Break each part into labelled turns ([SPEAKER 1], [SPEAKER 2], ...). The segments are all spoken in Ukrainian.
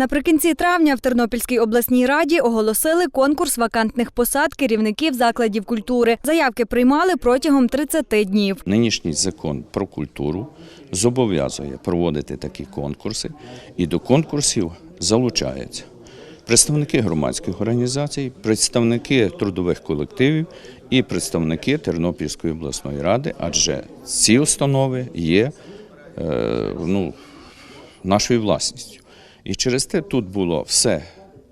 [SPEAKER 1] Наприкінці травня в Тернопільській обласній раді оголосили конкурс вакантних посад керівників закладів культури. Заявки приймали протягом 30 днів.
[SPEAKER 2] Нинішній закон про культуру зобов'язує проводити такі конкурси, і до конкурсів залучаються представники громадських організацій, представники трудових колективів і представники Тернопільської обласної ради, адже ці установи є е, ну, нашою власністю. І через те тут було все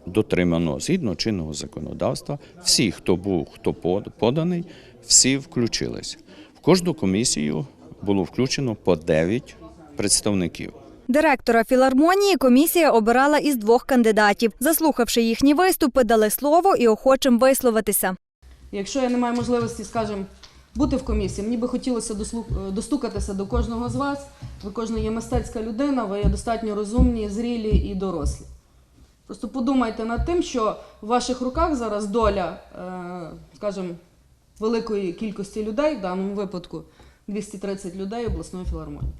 [SPEAKER 2] дотримано згідно чинного законодавства. Всі, хто був, хто поданий, всі включилися. В кожну комісію було включено по 9 представників.
[SPEAKER 1] Директора філармонії комісія обирала із двох кандидатів. Заслухавши їхні виступи, дали слово і охочим висловитися.
[SPEAKER 3] Якщо я не маю можливості, скажімо, бути в комісії, мені би хотілося е, достукатися до кожного з вас. Ви кожна є мистецька людина, ви є достатньо розумні, зрілі і дорослі. Просто подумайте над тим, що в ваших руках зараз доля, е, скажімо, великої кількості людей, в даному випадку 230 людей обласної філармонії,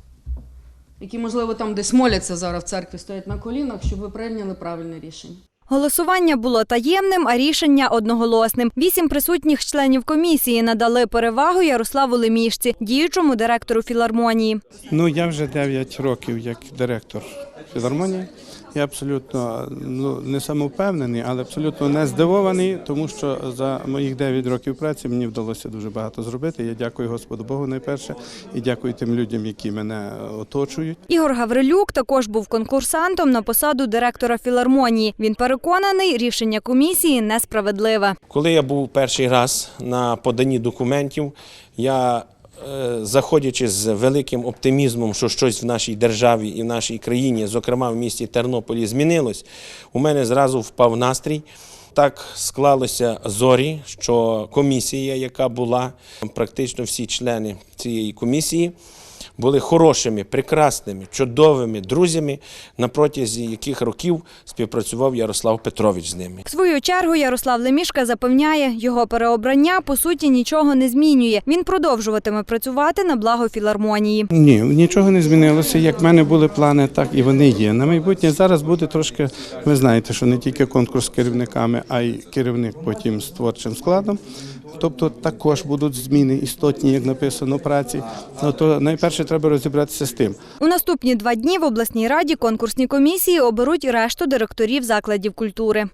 [SPEAKER 3] які, можливо, там десь моляться зараз в церкві, стоять на колінах, щоб ви прийняли правильне рішення.
[SPEAKER 1] Голосування було таємним, а рішення одноголосним. Вісім присутніх членів комісії надали перевагу Ярославу Лемішці, діючому директору філармонії.
[SPEAKER 4] Ну, я вже 9 років як директор філармонії. Я абсолютно ну, не самовпевнений, але абсолютно не здивований, тому що за моїх 9 років праці мені вдалося дуже багато зробити. Я дякую Господу Богу найперше і дякую тим людям, які мене оточують.
[SPEAKER 1] Ігор Гаврилюк також був конкурсантом на посаду директора філармонії. Він переконаний, рішення комісії несправедливе.
[SPEAKER 5] Коли я був перший раз на поданні документів, я, заходячи з великим оптимізмом, що щось в нашій державі і в нашій країні, зокрема в місті Тернополі, змінилось, у мене зразу впав настрій. Так склалося зорі, що комісія, яка була, практично всі члени цієї комісії, були хорошими, прекрасними, чудовими друзями, на протязі яких років співпрацював Ярослав Петрович з ними.
[SPEAKER 1] В свою чергу Ярослав Лемішка запевняє, його переобрання по суті нічого не змінює. Він продовжуватиме працювати на благо філармонії.
[SPEAKER 4] Ні, нічого не змінилося. Як в мене були плани, так і вони є. На майбутнє зараз буде трошки. Ви знаєте, що не тільки конкурс з керівниками, а й керівник потім з творчим складом. Тобто також будуть зміни істотні, як написано праці. Ну то найперше треба розібратися з тим.
[SPEAKER 1] У наступні два дні в обласній раді конкурсні комісії оберуть решту директорів закладів культури.